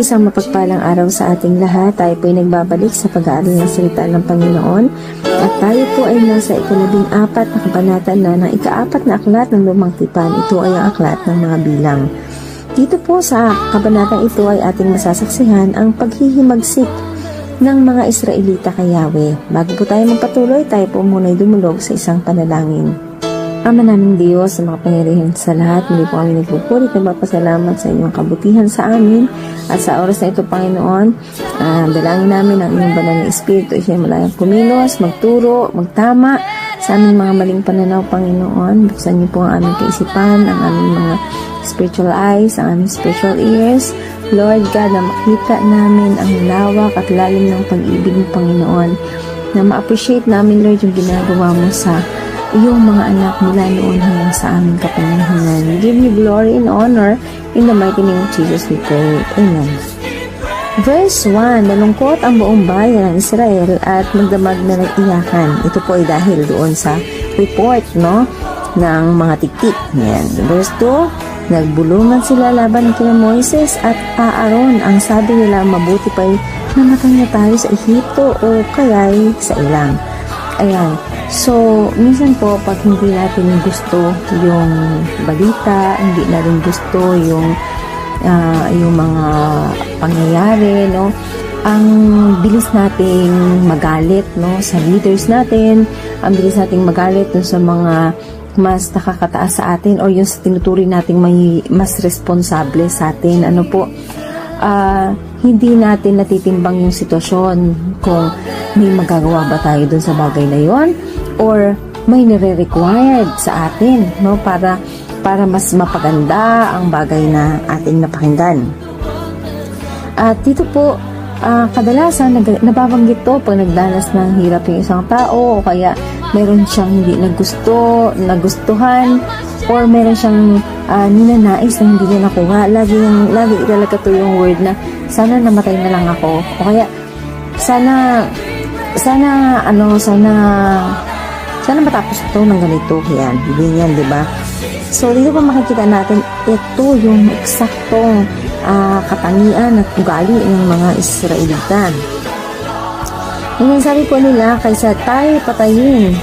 isang mapagpalang araw sa ating lahat. Tayo po ay nagbabalik sa pag-aaral ng salita ng Panginoon. At tayo po ay nasa ikalabing apat na kabanata na ng ikaapat na aklat ng lumang tipan. Ito ay ang aklat ng mga bilang. Dito po sa kabanatang ito ay ating masasaksihan ang paghihimagsik ng mga Israelita kay Yahweh. Bago po tayo magpatuloy, tayo po muna ay dumulog sa isang panalangin. Ama naming Diyos, sa makapangyarihan sa lahat, muli po kami nagpupulit na magpasalamat sa inyong kabutihan sa amin at sa oras na ito, Panginoon, uh, dalangin namin ang inyong banal na Espiritu, siya malayang kumilos, magturo, magtama sa aming mga maling pananaw, Panginoon. Buksan niyo po ang aming kaisipan, ang aming mga spiritual eyes, ang aming spiritual ears. Lord God, na makita namin ang lawak at lalim ng pag-ibig ng Panginoon, na ma-appreciate namin, Lord, yung ginagawa mo sa iyong mga anak mula noon hanggang sa aming kapanahonan. We give you glory and honor in the mighty name of Jesus we pray. Amen. Verse 1, nalungkot ang buong bayan ng Israel at magdamag na nag-iyakan. Ito po ay dahil doon sa report no, ng mga tiktik. Yan. Verse 2, nagbulungan sila laban kina Moises at Aaron. Ang sabi nila, mabuti pa'y namatay na tayo sa Ehipto o kaya'y sa ilang. Ayan. So, minsan po, pag hindi natin gusto yung balita, hindi natin gusto yung uh, yung mga pangyayari, no? Ang bilis nating magalit, no? Sa leaders natin, ang bilis nating magalit no, sa mga mas nakakataas sa atin or yung sa tinuturi nating may mas responsable sa atin. Ano po? uh, hindi natin natitimbang yung sitwasyon kung may magagawa ba tayo dun sa bagay na yon or may nire-required sa atin no para para mas mapaganda ang bagay na ating napakinggan. At dito po uh, kadalasan nag, nababanggit to pag nagdanas ng hirap yung isang tao o kaya meron siyang hindi nagusto, nagustuhan or meron siyang uh, ninanais na hindi niya nakuha. Lagi, yung, lagi talaga to yung word na sana namatay na lang ako. O kaya sana sana ano sana sana matapos ito ng ganito. Yan ganyan di ba? So dito pa makikita natin ito yung eksaktong uh, katangian at ugali ng mga Israelita. Ngayon sabi po nila kaysa tayo patayin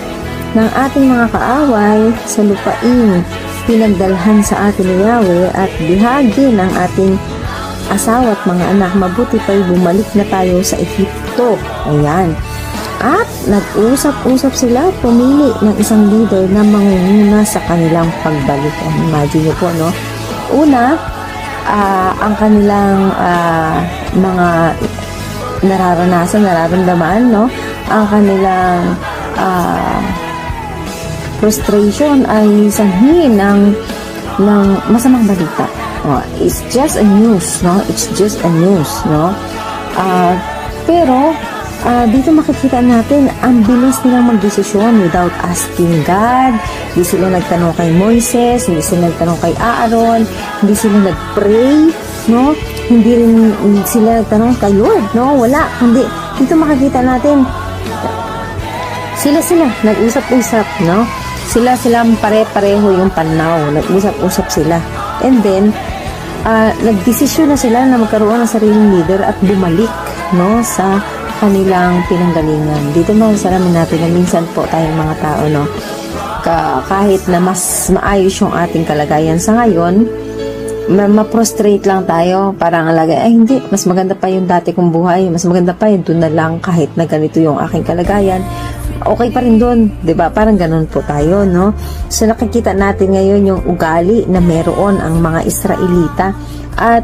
ng ating mga kaaway sa lupain pinagdalhan sa atin ni Yahweh at bihagi ng ating asawa at mga anak mabuti pa'y bumalik na tayo sa Ehipto ayan at nag-usap-usap sila pumili ng isang leader na mangunguna sa kanilang pagbalik. Imagine nyo po, no? Una, uh, ang kanilang uh, mga nararanasan, nararamdaman, no? Ang kanilang uh, frustration ay sanhin ng, ng masamang balita. Oh, it's just a news, no? It's just a news, no? Uh, pero, uh, dito makikita natin ang bilis nilang magdesisyon without asking God. Hindi sila nagtanong kay Moises, hindi sila nagtanong kay Aaron, hindi sila nagpray, no? Hindi rin sila nagtanong kay Lord, no? Wala. Hindi. Dito makikita natin sila sila nag-usap-usap, no? Sila silang pare-pareho yung panaw, nag-usap-usap sila. And then, uh, nagdesisyon na sila na magkaroon ng sariling leader at bumalik no sa kanilang pinanggalingan. Dito masalamin natin na minsan po tayong mga tao, no, ka, kahit na mas maayos yung ating kalagayan sa ngayon, ma-prostrate lang tayo, parang alagay, ay hindi, mas maganda pa yung dati kong buhay, mas maganda pa yung doon na lang kahit na ganito yung aking kalagayan, okay pa rin doon, 'di ba? Parang ganun po tayo, no? So nakikita natin ngayon yung ugali na meron ang mga Israelita at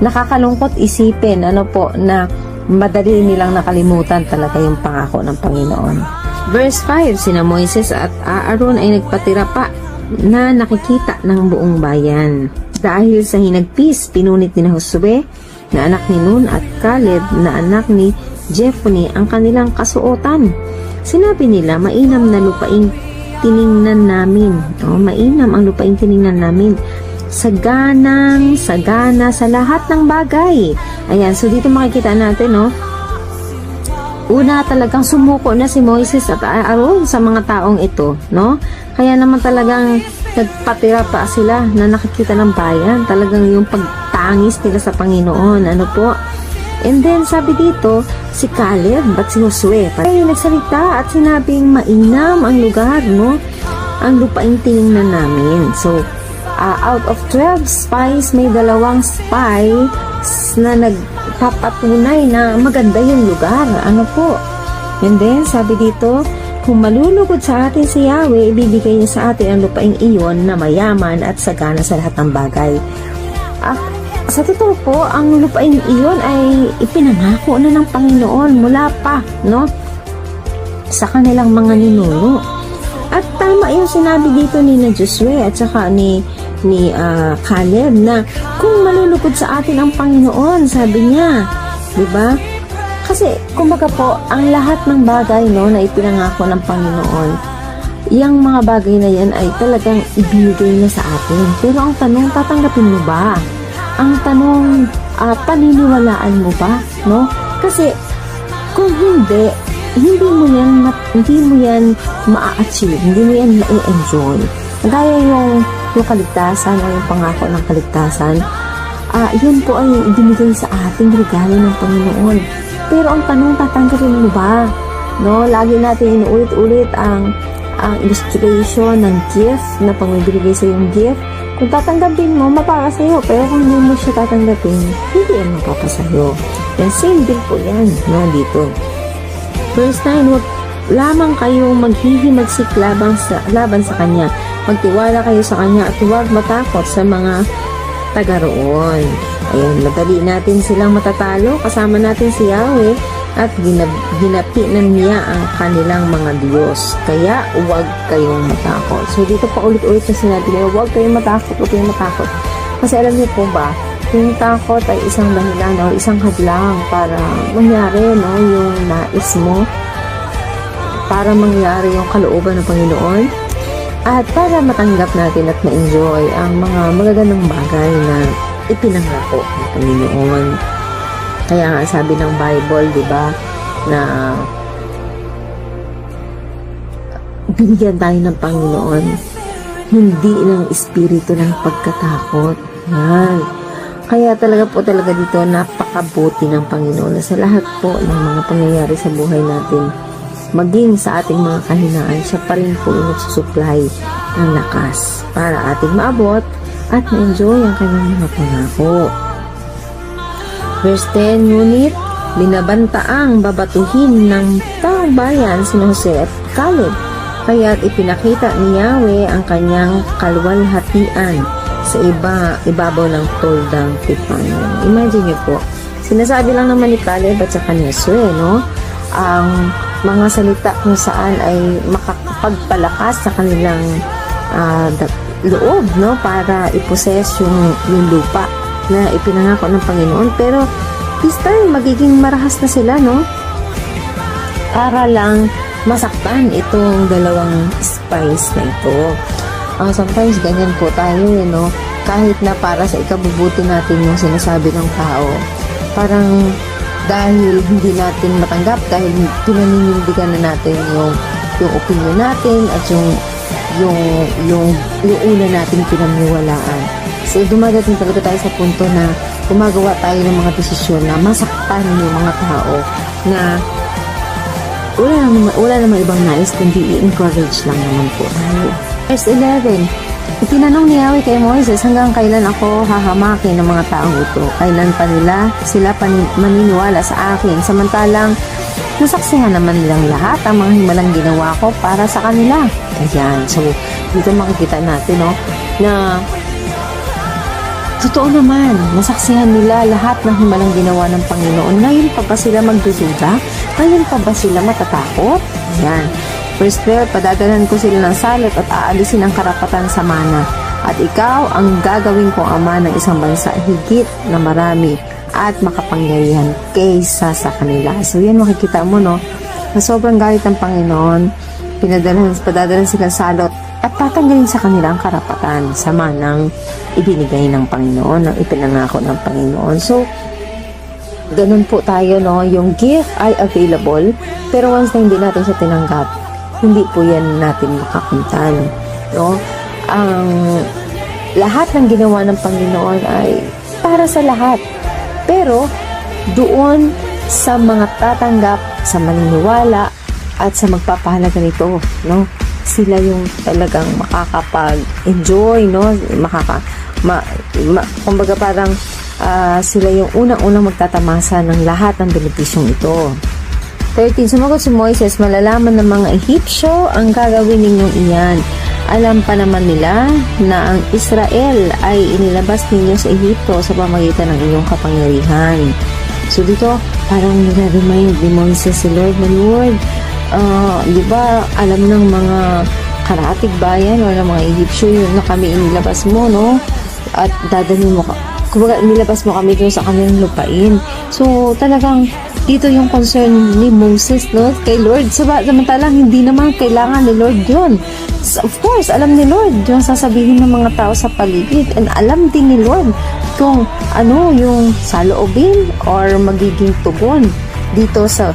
nakakalungkot isipin ano po na madali nilang nakalimutan talaga yung pangako ng Panginoon. Verse 5, sina Moises at Aaron ay nagpatira pa na nakikita ng buong bayan. Dahil sa hinagpis, pinunit ni Josue na anak ni Nun at Caleb na anak ni Jephone ang kanilang kasuotan. Sinabi nila, mainam na lupaing tiningnan namin. Oh, mainam ang lupaing tiningnan namin saganang sagana sa lahat ng bagay. Ayan, so dito makikita natin, no? Una talagang sumuko na si Moises at Aaron sa mga taong ito, no? Kaya naman talagang nagpatira pa sila na nakikita ng bayan. Talagang yung pagta tangis nila sa Panginoon. Ano po? And then, sabi dito, si Caleb, ba't si Josue? Ay, nagsalita at sinabing mainam ang lugar, no? Ang lupaing tiningnan namin. So, ah, out of 12 spies, may dalawang spy na nagpapatunay na maganda yung lugar. Ano po? And then, sabi dito, kung malulugod sa atin si Yahweh, ibibigay niya sa atin ang lupaing iyon na mayaman at sagana sa lahat ng bagay. Ah, sa totoo po, ang lupain iyon ay ipinangako na ng Panginoon mula pa, no? Sa kanilang mga ninuno. At tama yung sinabi dito ni na Josue at saka ni ni ah, Caleb na kung malulugod sa atin ang Panginoon, sabi niya, 'di ba? Kasi kumbaga po, ang lahat ng bagay no na ipinangako ng Panginoon, yung mga bagay na yan ay talagang ibinigay na sa atin. Pero ang tanong, tatanggapin mo ba? Ang tanong, ah, paniniwalaan mo ba? No? Kasi, kung hindi, hindi mo yan, hindi mo yan ma-achieve, hindi mo yan ma-enjoy. Gaya yung, yung kaligtasan o yung pangako ng kaligtasan, ah, yun po ay binigay sa ating regalo ng Panginoon. Pero ang tanong, tatanggapin mo ba? No, lagi natin inuulit-ulit ang ang illustration ng gift na pamibigay sa yung gift. Kung tatanggapin mo, mapapasa'yo. Pero kung hindi mo siya tatanggapin, hindi yan mapapasa'yo. And same din po yan, no, dito. Verse 9, huwag lamang kayong maghihimagsik laban sa, laban sa Kanya. Magtiwala kayo sa Kanya at huwag matakot sa mga taga roon. Ayan, madali natin silang matatalo. Kasama natin si Yahweh at ginab- ginapinan niya ang kanilang mga Diyos. Kaya, huwag kayong matakot. So, dito pa ulit-ulit na sinabi niya, huwag kayong matakot, huwag kayong matakot. Kasi alam niyo po ba, yung takot ay isang dahilan o isang hadlang para mangyari no, yung nais mo, para mangyari yung kalooban ng Panginoon, at para matanggap natin at ma-enjoy ang mga magagandang bagay na ipinangako ng Panginoon. Kaya nga sabi ng Bible, di ba, na binigyan tayo ng Panginoon hindi ng espiritu ng pagkatakot. Yan. Kaya talaga po talaga dito napakabuti ng Panginoon na sa lahat po ng mga pangyayari sa buhay natin maging sa ating mga kahinaan, siya pa rin po yung nagsusupply ng lakas para ating maabot at ma-enjoy ang kanyang mga pangako. Verse 10, Ngunit binabantaang babatuhin ng taong bayan si Jose at Caleb, kaya't ipinakita ni Yahweh ang kanyang kalwalhatian sa iba, ibabaw ng toldang tipanan. Imagine niyo po, sinasabi lang naman ni Caleb at ni Josue, no? Ang mga salita kung saan ay makakapagpalakas sa kanilang da- loob, no? Para iposes yung, yung lupa na ipinangako ng Panginoon. Pero this time, magiging marahas na sila, no? Para lang masaktan itong dalawang spies na ito. Ah, sometimes ganyan po tayo, eh, no? Kahit na para sa ikabubuti natin yung sinasabi ng tao. Parang dahil hindi natin matanggap, dahil pinaninindigan na natin yung yung opinion natin at yung yung yung yung una nating pinaniwalaan. So dumadating talaga tayo sa punto na gumagawa tayo ng mga desisyon na masaktan yung mga tao na wala naman, wala naman ibang nais kundi i-encourage lang naman po tayo. Verse 11, Itinanong ni Yahweh kay Moises hanggang kailan ako hahamakin ng mga taong ito. Kailan pa nila sila pani- maniniwala sa akin. Samantalang nasaksihan naman nilang lahat ang mga himalang ginawa ko para sa kanila. Ayan. So, dito makikita natin, no, na Totoo naman, nasaksihan nila lahat ng himalang ginawa ng Panginoon. Ngayon pa ba sila magdududa? Ngayon pa ba sila matatakot? Yan. 12, padadalan ko sila ng salot at aalisin ang karapatan sa mana. At ikaw ang gagawin kong ama ng isang bansa higit na marami at makapangyarihan kaysa sa kanila. So yan makikita mo no, na sobrang galit ng Panginoon, pinadalan, padadalan sila sa salot at tatanggalin sa kanila ang karapatan sa manang ibinigay ng Panginoon, ng ipinangako ng Panginoon. So, ganun po tayo, no? Yung gift ay available, pero once na hindi natin siya tinanggap, hindi po yan natin makakuntan, no? Ang lahat ng ginawa ng Panginoon ay para sa lahat. Pero doon sa mga tatanggap, sa maniniwala, at sa magpapahalaga nito, no? Sila yung talagang makakapag-enjoy, no? Makaka, ma, ma, kumbaga parang ah, sila yung unang-unang magtatamasa ng lahat ng benepisyong ito. 13. Sumagot si Moises, malalaman ng mga Ehipsyo ang gagawin ninyong iyan. Alam pa naman nila na ang Israel ay inilabas ninyo sa Ehipto sa pamagitan ng inyong kapangyarihan. So dito, parang nire-remind ni Moises si Lord na Lord, ah, di ba alam ng mga karatig bayan o ng mga Ehipsyo yun na kami inilabas mo, no? At dadalhin mo kumbaga nilabas mo kami doon sa kanilang lupain. So talagang dito yung concern ni Moses no kay Lord samantalang hindi naman kailangan ni Lord yun S- of course alam ni Lord yung sasabihin ng mga tao sa paligid and alam din ni Lord kung ano yung saloobin or magiging tugon dito sa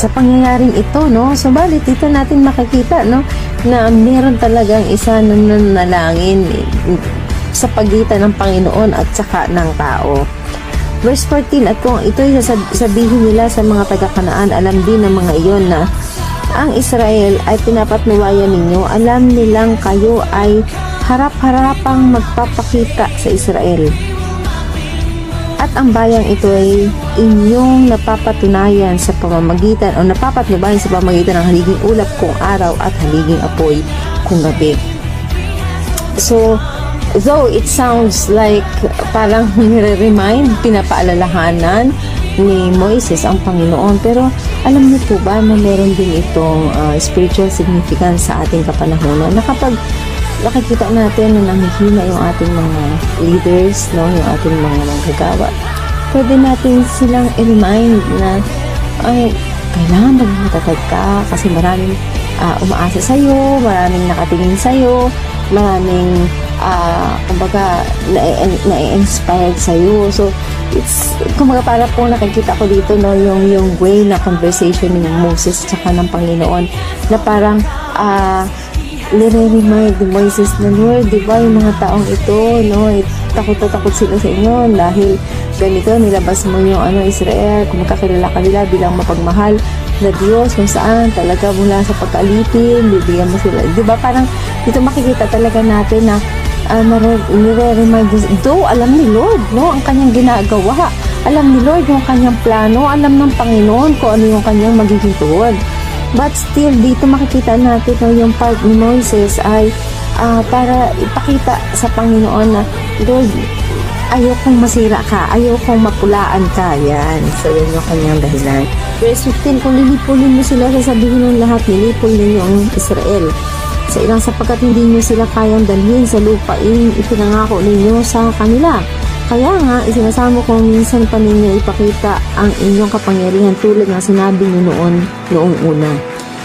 sa pangyayaring ito, no? Subalit, dito natin makikita, no? Na meron talagang isa na nanalangin sa pagitan ng Panginoon at saka ng tao. Verse 14, at kung ito'y sabihin nila sa mga taga-kanaan, alam din ng mga iyon na ang Israel ay pinapatnubayan ninyo, alam nilang kayo ay harap-harapang magpapakita sa Israel. At ang bayang ito ay inyong napapatunayan sa pamamagitan o napapatnubayan sa pamamagitan ng haliging ulap kung araw at haliging apoy kung gabi. So, though it sounds like parang nire-remind, pinapaalalahanan ni Moises ang Panginoon. Pero alam niyo po ba na meron din itong ah, spiritual significance sa ating kapanahonan na kapag nakikita natin na nanghihina yung ating mga leaders, no, yung ating mga manggagawa, pwede natin silang i-remind na ay, kailangan maging matatag ka kasi maraming ah, umaasa sa'yo, maraming nakatingin sa'yo, maraming ah, kumbaga na- na-inspired sa'yo. So, it's, kumbaga para po nakikita ko dito no, yung, yung way na conversation ni Moses tsaka ng Panginoon na parang ah, nire-remind ni Moises na Lord, di ba yung mga taong ito, no, eh, takot na takot sila sa inyo dahil ganito, nilabas mo yung ano, Israel, kung makakilala ka nila bilang mapagmahal na Diyos kung saan talaga mula sa pagkalipin, bibigyan mo sila. Di ba parang dito makikita talaga natin na uh, nire-remind though alam ni Lord, no, ang kanyang ginagawa. Alam ni Lord yung kanyang plano, alam ng Panginoon kung ano yung kanyang magiging tuwod. But still, dito makikita natin no, yung part ni Moises ay ah, para ipakita sa Panginoon na, Lord, ayaw kong masira ka, ayaw kong mapulaan ka. Yan. So, yun yung kanyang dahilan. Verse 15, kung lilipulin mo sila, sasabihin ng lahat, nilipol ninyo ang Israel. Sa ilang sapagkat hindi nyo sila kayang dalhin sa lupain, ipinangako ninyo sa kanila. Kaya nga, isinasamo kong minsan pa ninyo ipakita ang inyong kapangyarihan tulad ng sinabi niyo noon, noong una.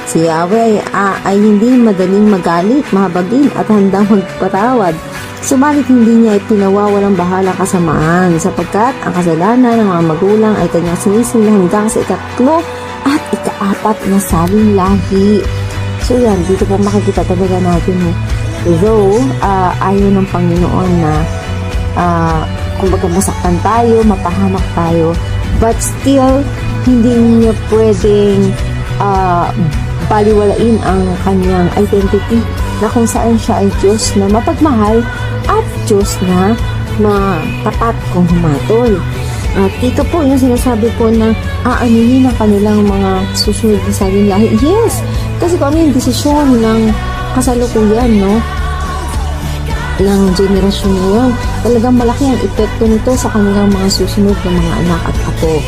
Si Yahweh ay, ay hindi madaling magalit, mahabagin at handang magpatawad. Subalit hindi niya ipinawawalang bahala kasamaan sapagkat ang kasalanan ng mga magulang ay kanyang sinisimula hanggang sa ikatlo at ikaapat na saling lahi. So yan, dito po makikita talaga natin eh. Though, ah, ayaw ng Panginoon na ah, kumbaga masaktan tayo, mapahamak tayo, but still, hindi niya pwedeng ah, baliwalain ang kanyang identity na kung saan siya ay Diyos na mapagmahal at Diyos na matapat kung humatol. At dito po yung sinasabi po na aaninin ang kanilang mga susunod na saling lahi. Yes! Kasi kung ano yung desisyon ng kasalukuyan, no? Ng generasyon ngayon, talagang malaki ang epekto nito sa kanilang mga susunod na mga anak at apo.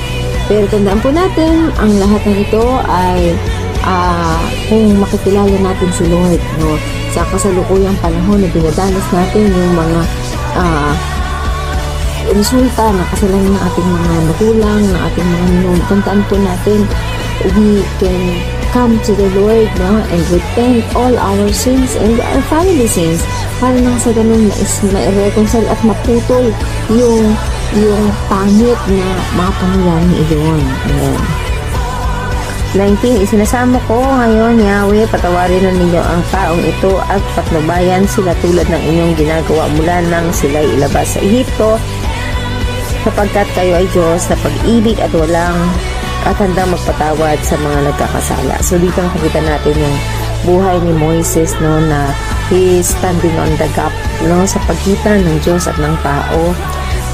Pero tandaan po natin, ang lahat ng ito ay ah, kung makikilala natin si Lord, no? Sa kasalukuyang panahon na dinadanas natin yung mga ah, resulta ng kasalanan ng ating mga magulang, ng ating mga ninuno. Tandaan po natin, we can come to the Lord no, and repent all our sins and our family sins para nang sa ganun is ma-reconcile at maputol yung yung pangit na mga pangyayaring iyon. Ayan. 19. Isinasamo ko ngayon, Yahweh, patawarin na ninyo ang taong ito at patnubayan sila tulad ng inyong ginagawa mula nang sila'y ilabas sa Ehipto sapagkat kayo ay Diyos na pag-ibig at walang at handang magpatawad sa mga nagkakasala. So dito nakikita natin yung buhay ni Moises no na he is standing on the gap no sa pagitan ng Diyos at ng tao.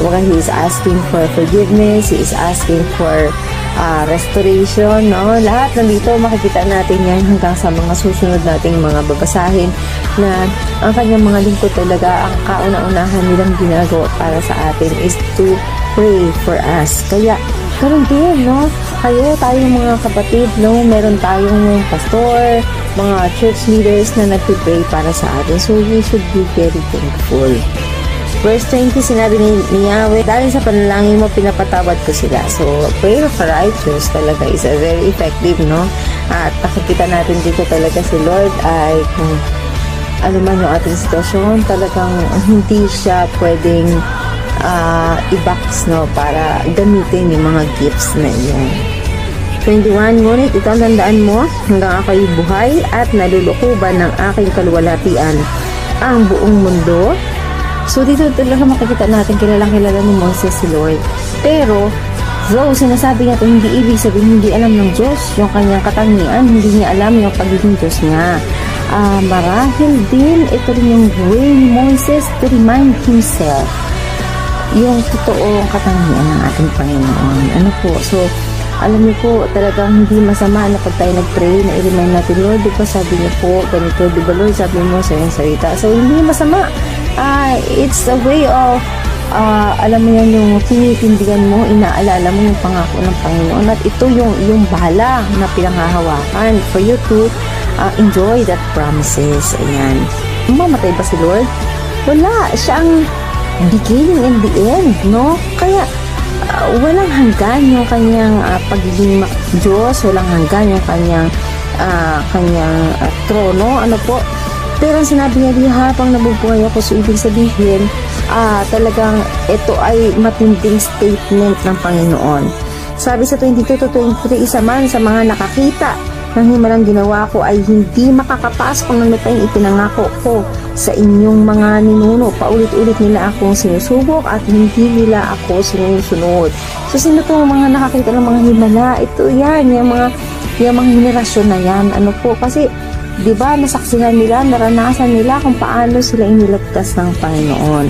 Kumbaga, he is asking for forgiveness, he is asking for ah, restoration, no? Lahat nandito makikita natin yan hanggang sa mga susunod nating mga babasahin na ang kanyang mga lingkod talaga, ang kauna-unahan nilang ginagawa para sa atin is to pray for us. Kaya, ganun din, no? Kayo, tayong mga kapatid, no? Meron tayong pastor, mga church leaders na nagpipray para sa atin. So, we should be very thankful. Verse 20, sinabi ni, ni Yahweh, dahil sa panalangin mo, pinapatawad ko sila. So, prayer for righteous talaga is a very effective, no? At nakikita natin dito talaga si Lord ay kung ano man yung ating sitwasyon, talagang hindi siya pwedeng ah, i-box, no? Para gamitin yung mga gifts na iyon. 21, ngunit ito tandaan mo hanggang ako'y buhay at nalulukuban ng aking kaluwalhatian ang buong mundo So, dito talaga makikita natin kilalang kilala ni Moses si Lord. Pero, though sinasabi niya ito, hindi ibig sabihin hindi alam ng Diyos yung kanyang katangian, hindi niya alam yung pagiging Diyos niya. Ah, marahil din ito rin yung way ni Moses to remind himself yung totoong katangian ng ating Panginoon. Ano po? So, alam niyo po, talagang hindi masama na pag tayo nag-pray, na i-remind natin, Lord, di ba sabi niyo po, ganito, di ba Lord, sabi mo sa iyong salita. So, hindi masama. Ah, it's a way of, ah, alam mo yan, yung tinitindigan mo, inaalala mo yung pangako ng Panginoon. At ito yung, yung bala na pinanghahawakan for you to ah, enjoy that promises. Ayan. Mamatay ba si Lord? Wala. Siya ang beginning and the end, no? Kaya, ah, walang hanggan yung kanyang ah, pagiging Diyos, walang hanggan yung kanyang ah, kanyang ah, trono, ano po. Pero ang sinabi niya di habang nabubuhay ako, so ibig sabihin, ah, talagang ito ay matinding statement ng Panginoon. Sabi sa 22 to 23, isa man sa mga nakakita ng himalang ginawa ko ay hindi makakapasok ng lupain ipinangako ko sa inyong mga ninuno. Paulit-ulit nila akong sinusubok at hindi nila ako sinusunod. So, sino to mga nakakita ng mga himala? Ito yan, yung mga, yung mga henerasyon na yan. Ano po? Kasi, di ba, nasaksihan nila, naranasan nila kung paano sila iniligtas ng Panginoon.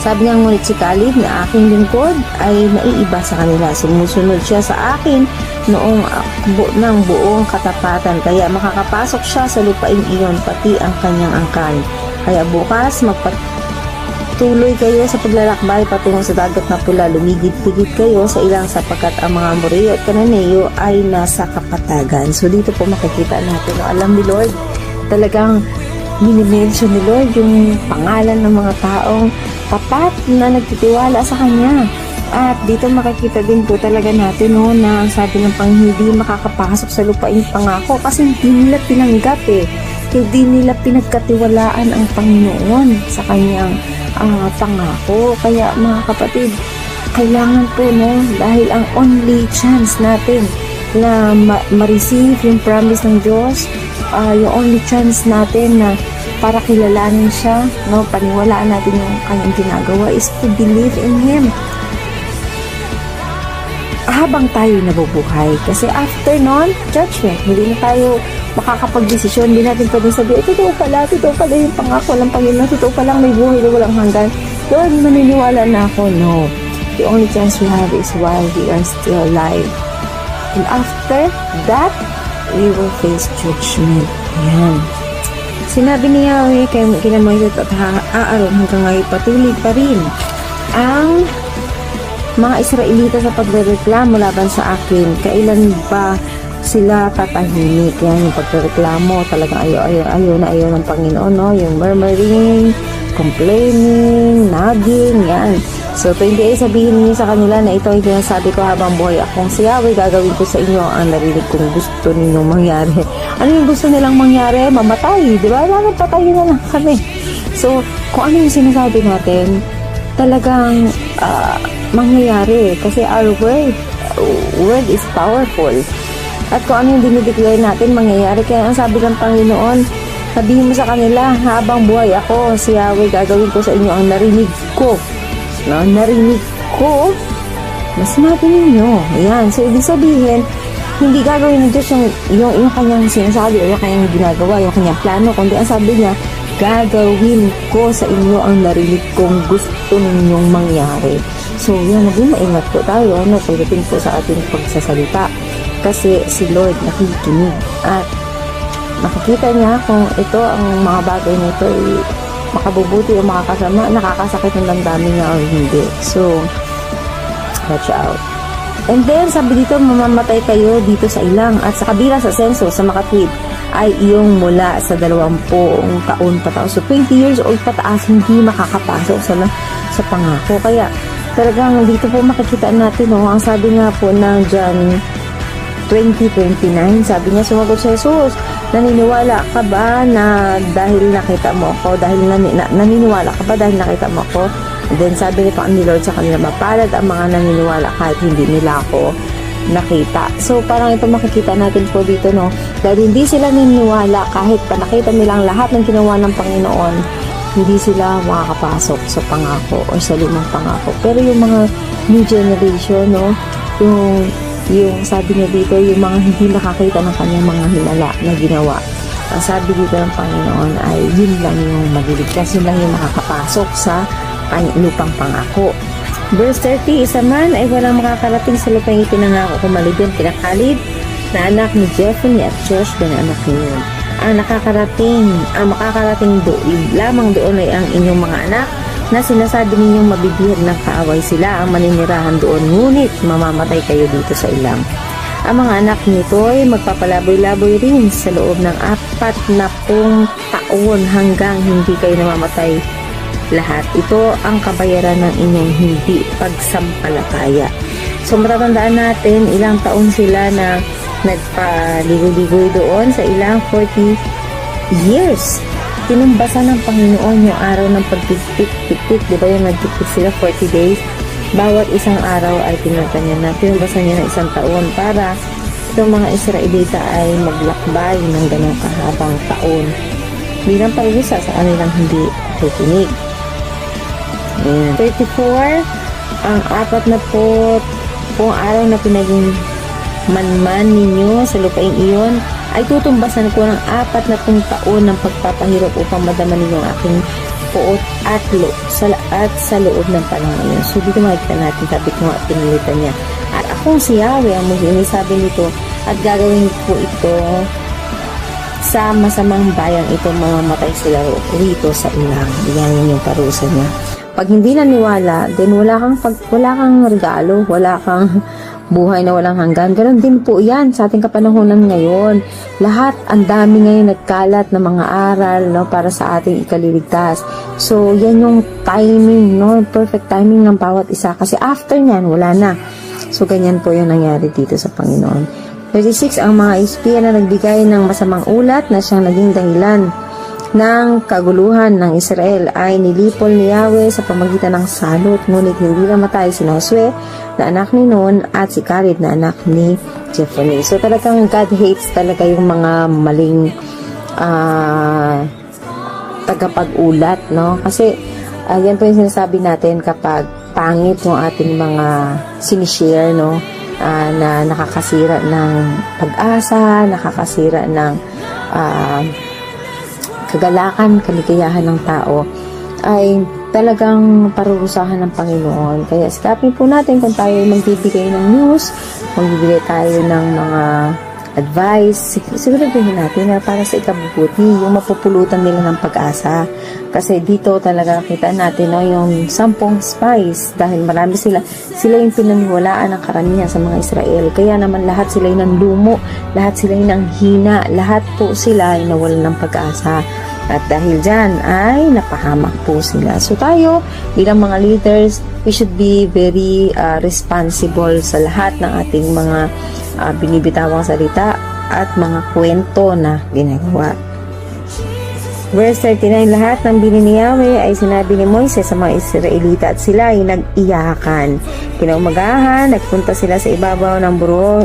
Sabi niya ngunit si Caleb na aking lingkod ay naiiba sa kanila. Sumusunod siya sa akin noong ah, bu- ng buong katapatan. Kaya makakapasok siya sa lupain iyon pati ang kanyang angkan. Kaya bukas magpatuloy kayo sa paglalakbay patungo sa dagat na pula. Lumigid-higit kayo sa ilang sapagkat ang mga Amoreo at Kananeo ay nasa kapatagan. So dito po makikita natin. no, alam ni Lord, talagang minimension ni Lord yung pangalan ng mga taong tapat na nagtitiwala sa Kanya. At dito makikita din po talaga natin no, na sabi ng pang hindi makakapasok sa lupain pangako kasi hindi nila tinanggap eh. Hindi nila pinagkatiwalaan ang Panginoon sa kanyang ah, pangako. Kaya mga kapatid, kailangan po no, dahil ang only chance natin na ma- ma-receive yung promise ng Diyos, ah, yung only chance natin na para kilalanin siya, no, paniwalaan natin yung kanyang ginagawa is to believe in Him. Habang tayo nabubuhay. Kasi after nun, judgment. Hindi na tayo makakapag-desisyon. Hindi natin pwedeng sabihin, "Eh, totoo pala, totoo pala yung pangako ng Panginoon. Totoo palang may buhay na walang hanggan. Lord, maniniwala na ako. No. The only chance we have is while we are still alive. And after that, we will face judgment. Ayan. Sinabi ni Yahweh kay kina Moises at ha- Aaron hanggang ngayon patuloy pa rin ang mga Israelita sa pagrereklamo laban sa akin. Kailan ba sila tatahimik? Yan yung pagrereklamo. Talagang ayaw, ayaw, ayaw na ayaw ng Panginoon. No? Yung murmuring, complaining, nagging, yan. So, 28, sabihin niyo sa kanila na ito ay sinasabi ko habang buhay akong si Yahweh, gagawin ko sa inyo ang narinig kong gusto ninyong mangyari. Ano yung gusto nilang mangyari? Mamatay, di ba? Lalo patayin na lang kami. So, kung ano yung sinasabi natin, talagang ah, mangyayari. Kasi our word, word is powerful. At kung ano yung dinideclare natin, mangyayari. Kaya ang sabi ng Panginoon, sabihin mo sa kanila, habang buhay ako, si Yahweh, gagawin ko sa inyo ang narinig ko no? Narinig ko na sinabi ninyo. Ayan. So, ibig sabihin, hindi gagawin ng Diyos yung, yung, yung kanyang sinasabi o yung kanyang ginagawa, yung kanyang plano, kundi ang sabi niya, gagawin ko sa inyo ang narinig kong gusto ninyong mangyari. So, yan, maging maingat po tayo, ano, pagdating po sa ating pagsasalita. Kasi si Lord nakikinig at makikita niya kung ito ang mga bagay na ito ay makabubuti o makakasama, nakakasakit ng damdamin niya o hindi. So, watch out. And then, sabi dito, mamamatay kayo dito sa ilang at sa kabila sa senso, sa makatwid, ay iyong mula sa 20 taon pataas. So, 20 years old pataas, hindi makakapasok sa, sa pangako. Kaya, talagang dito po makikita natin, no, ang sabi nga po ng John 2029, sabi niya, sumagot si Jesus, naniniwala ka ba na dahil nakita mo ako, dahil nani, na, naniniwala ka ba dahil nakita mo ako? And then sabi ni Panginoon Lord sa kanila, mapalad ang mga naniniwala kahit hindi nila ako nakita. So parang ito makikita natin po dito no, dahil hindi sila naniniwala kahit pa nakita nilang lahat ng ginawa ng Panginoon, hindi sila makakapasok sa pangako o sa lumang pangako. Pero yung mga new generation, no, yung yung sabi niya dito, yung mga hindi nakakita ng kanyang mga hinala na ginawa. Ang sabi dito ng Panginoon ay yun lang yung maliligtas, yun lang yung makakapasok sa lupang pangako. Verse 30, isa man ay walang makakarating sa lupang itinangako kung maliban kinakalib na anak ni Jeffrey at Joshua na anak niyo. Ang nakakarating, ang makakarating doon, lamang doon ay ang inyong mga anak na sinasabi ninyong mabibihag ng kaaway sila ang maninirahan doon, ngunit mamamatay kayo dito sa ilang. Ang mga anak nito ay magpapalaboy-laboy rin sa loob ng apat na pong taon hanggang hindi kayo namamatay lahat. Ito ang kabayaran ng inyong hindi pagsampalataya. So matatandaan natin ilang taon sila na nagpaligoy-ligoy doon sa ilang 40 years tinumbasan ng Panginoon yung araw ng pagtipik-tipik, di ba yung nagtipik sila 40 days? Bawat isang araw ay tinunta niya na, tinumbasan niya ng isang taon para itong mga Israelita ay maglakbay ng ganong kahabang taon bilang parusa sa kanilang hindi. Ayan. 34, ang apat na po kung araw na pinaging manman ninyo sa lupain iyon ay tutumbasan ko ng apat na pung taon ng pagpapahirap upang madama ninyo ang aking puot at lo sa at sa loob ng panahon ngayon. So dito makikita natin sabi ko nga pinilitan niya. At akong si Yahweh ang muling sabi nito at gagawin ko ito sa masamang bayang ito mamamatay sila rito sa ilang. Yan yun yung parusa niya. Pag hindi naniwala, then wala kang pag, wala kang regalo, wala kang buhay na walang hanggan. Ganon din po yan sa ating kapanahonan ngayon. Lahat, ang dami ngayon nagkalat ng mga aral no, para sa ating ikaliligtas. So, yan yung timing, no, perfect timing ng bawat isa. Kasi after nyan, wala na. So, ganyan po yung nangyari dito sa Panginoon. 36, ang mga espiya na nagbigay ng masamang ulat na siyang naging dahilan ng kaguluhan ng Israel ay nilipol ni Yahweh sa pamagitan ng salot ngunit hindi namatay si Josue na anak ni Nun at si Caleb na anak ni Jephunneh. So talagang God hates talaga yung mga maling uh, tagapag-ulat, no? Kasi uh, yan po yung sinasabi natin kapag pangit yung ating mga sinishare, no? Uh, na nakakasira ng pag-asa, nakakasira ng uh, kagalakan, kaligayahan ng tao ay talagang parurusahan ng Panginoon. Kaya sikapin po natin kung tayo magbibigay ng news, magbibigay tayo ng mga advice, siguraduhin natin na para sa ikabubuti, yung mapupulutan nila ng pag-asa. Kasi dito talaga kita natin no, yung sampung spies dahil marami sila, sila yung pinaniwalaan ng karamihan sa mga Israel. Kaya naman lahat sila yung lumo, lahat sila yung hina, lahat po sila ay nawalan ng pag-asa. At dahil dyan ay napahamak po sila. So tayo, bilang mga leaders, we should be very uh, responsible sa lahat ng ating mga uh, binibitawang salita at mga kwento na ginagawa. Verse 39, lahat ng bini ni Yahweh ay sinabi ni Moises sa mga Israelita at sila ay nag-iyakan. Kinaumagahan, nagpunta sila sa ibabaw ng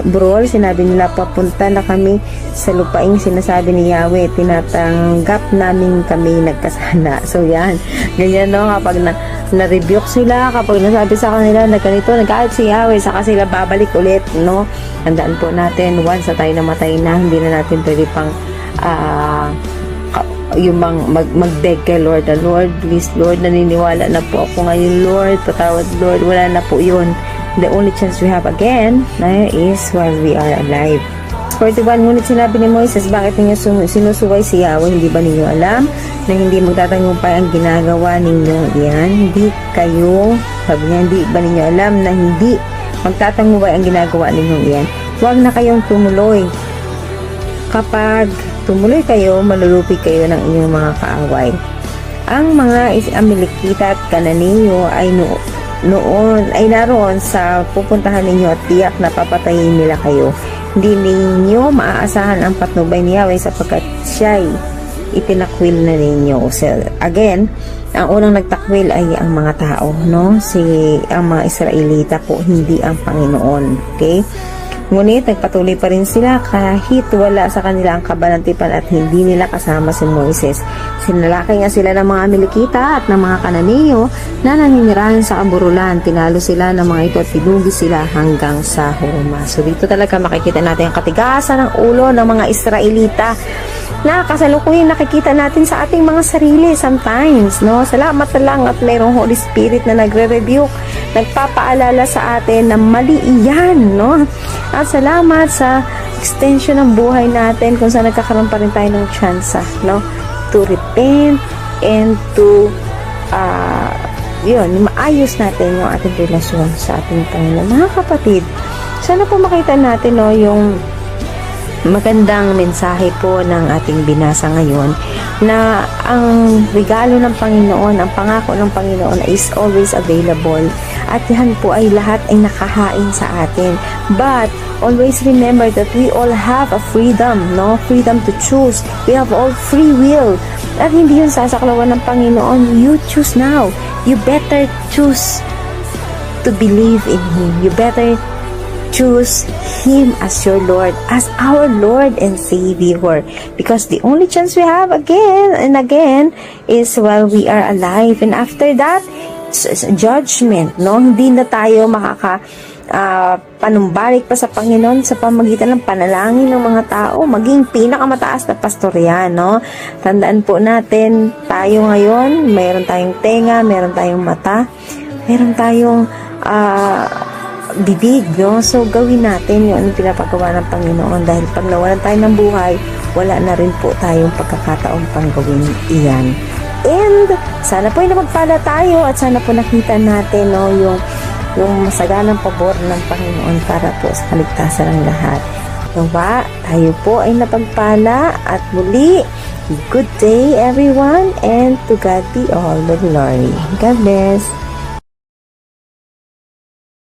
burol. Sinabi nila, papunta na kami sa lupaing sinasabi ni Yahweh. Tinatanggap namin kami nagkasala. So yan, ganyan no, kapag na, na-rebuke sila, kapag nasabi sa kanila na ganito, nagalit si Yahweh, saka sila babalik ulit, no? Tandaan po natin, once na tayo namatay na, hindi na natin pwede pang ka- yung mag, mag-beg kay Lord, the Lord, please Lord, naniniwala na po ako ngayon, Lord, patawad Lord, wala na po yun. The only chance we have again na is while we are alive. 41, ngunit sinabi ni Moises, bakit ninyo sinusuway si Yahweh? Hindi ba ninyo alam na hindi magtatagumpay ang ginagawa ninyo yan? Hindi kayo, sabi niya, hindi ba ninyo alam na hindi magtatagumpay ang ginagawa ninyo yan? Huwag na kayong tumuloy kapag tumuloy kayo, malulupi kayo ng inyong mga kaaway. Ang mga is Amalekita at Kananiyo ay no, noon ay naroon sa pupuntahan ninyo at tiyak na papatayin nila kayo. Hindi ninyo maaasahan ang patnubay ni Yahweh sapagkat siya'y itinakwil na ninyo. So, again, ang unang nagtakwil ay ang mga tao, no? Si ang mga Israelita po, hindi ang Panginoon. Okay? Ngunit nagpatuloy pa rin sila kahit wala sa kanila ang kabanatipan at hindi nila kasama si Moises. Sinalakay nga sila ng mga Amalekita at ng mga Kananiyo na naninirahan sa kaburulan. Tinalo sila ng mga ito at tinugi sila hanggang sa Horma. So dito talaga makikita natin ang katigasan ng ulo ng mga Israelita na kasalukuyan nakikita natin sa ating mga sarili sometimes, no? Salamat na lang at mayroong Holy Spirit na nagre-rebuke, nagpapaalala sa atin na mali iyan, no? At salamat sa extension ng buhay natin kung saan nagkakaroon pa rin tayo ng chance, no? To repent and to ah yun, maayos natin yung ating relasyon sa ating Panginoon. Mga kapatid, sana po makita natin no, yung magandang mensahe po ng ating binasa ngayon na ang regalo ng Panginoon, ang pangako ng Panginoon is always available at yan po ay lahat ay nakahain sa atin. But always remember that we all have a freedom, no? Freedom to choose. We have all free will. At hindi yun sasaklawan ng Panginoon. You choose now. You better choose to believe in Him. You better choose Him as your Lord, as our Lord and Savior. Because the only chance we have again and again is while we are alive. And after that, s- s- judgment, no? Hindi na tayo makaka ah, panumbalik pa sa Panginoon sa pamagitan ng panalangin ng mga tao, maging pinakamataas na pastorya, no? Tandaan po natin, tayo ngayon, mayroon tayong tenga, mayroon tayong mata, mayroon tayong ah, bibig, no? So, gawin natin yung anong pinapagawa ng Panginoon dahil pag nawalan tayo ng buhay, wala na rin po tayong pagkakataon pang gawin iyan. And, sana po ay napagpala tayo at sana po nakita natin, no, yung, yung masaganang pabor ng Panginoon para po sa kaligtasan ng lahat. Nawa, tayo po ay napagpala at muli, good day everyone and to God be all the glory. God bless.